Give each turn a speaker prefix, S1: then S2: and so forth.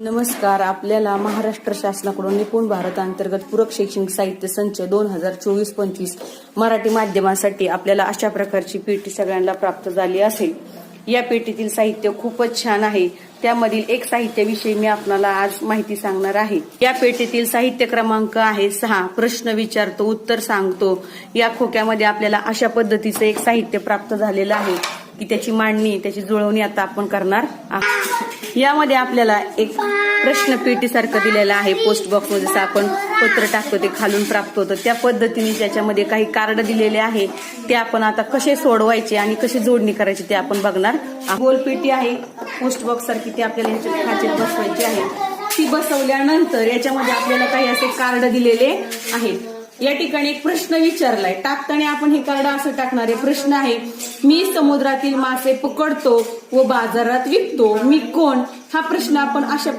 S1: नमस्कार. आपल्याला महाराष्ट्र शासनाकडून निपुण भारत अंतर्गत पूरक शैक्षणिक साहित्य संच दोन हजार चोवीस पंचवीस मराठी माध्यमासाठी आपल्याला अशा प्रकारची पेटी सगळ्यांना प्राप्त झाली असेल. या पेटीतील साहित्य खूपच छान आहे. त्यामधील एक साहित्याविषयी मी आपणाला आज माहिती सांगणार आहे. या पेटीतील साहित्य क्रमांक आहे सहा. प्रश्न विचारतो उत्तर सांगतो. या खोक्यामध्ये आपल्याला अशा पद्धतीचं एक साहित्य प्राप्त झालेलं आहे की त्याची मांडणी त्याची जुळवणी आता आपण करणार आहोत. यामध्ये आपल्याला एक प्रश्न पेटीसारखं दिलेलं आहे. पोस्ट बॉक्समध्ये जसं आपण पत्र टाकतो ते खालून प्राप्त होतं. त्या पद्धतीने त्याच्यामध्ये काही कार्ड दिलेले आहे ते आपण आता कसे सोडवायचे आणि कशी जोडणी करायची ते आपण बघणार गोल पेटी आहे पोस्ट बॉक्स सारखी ती आपल्याला याच्या खाचेत बसवायची आहे. ती बसवल्यानंतर याच्यामध्ये आपल्याला काही असे कार्ड दिलेले आहेत. या ठिकाणी एक प्रश्न विचारलाय. टाकताना आपण हे कार्ड असं टाकणारे प्रश्न आहे. मी समुद्रातील मासे पकडतो व बाजारात विकतो. मी कोण? हा प्रश्न आपण अशा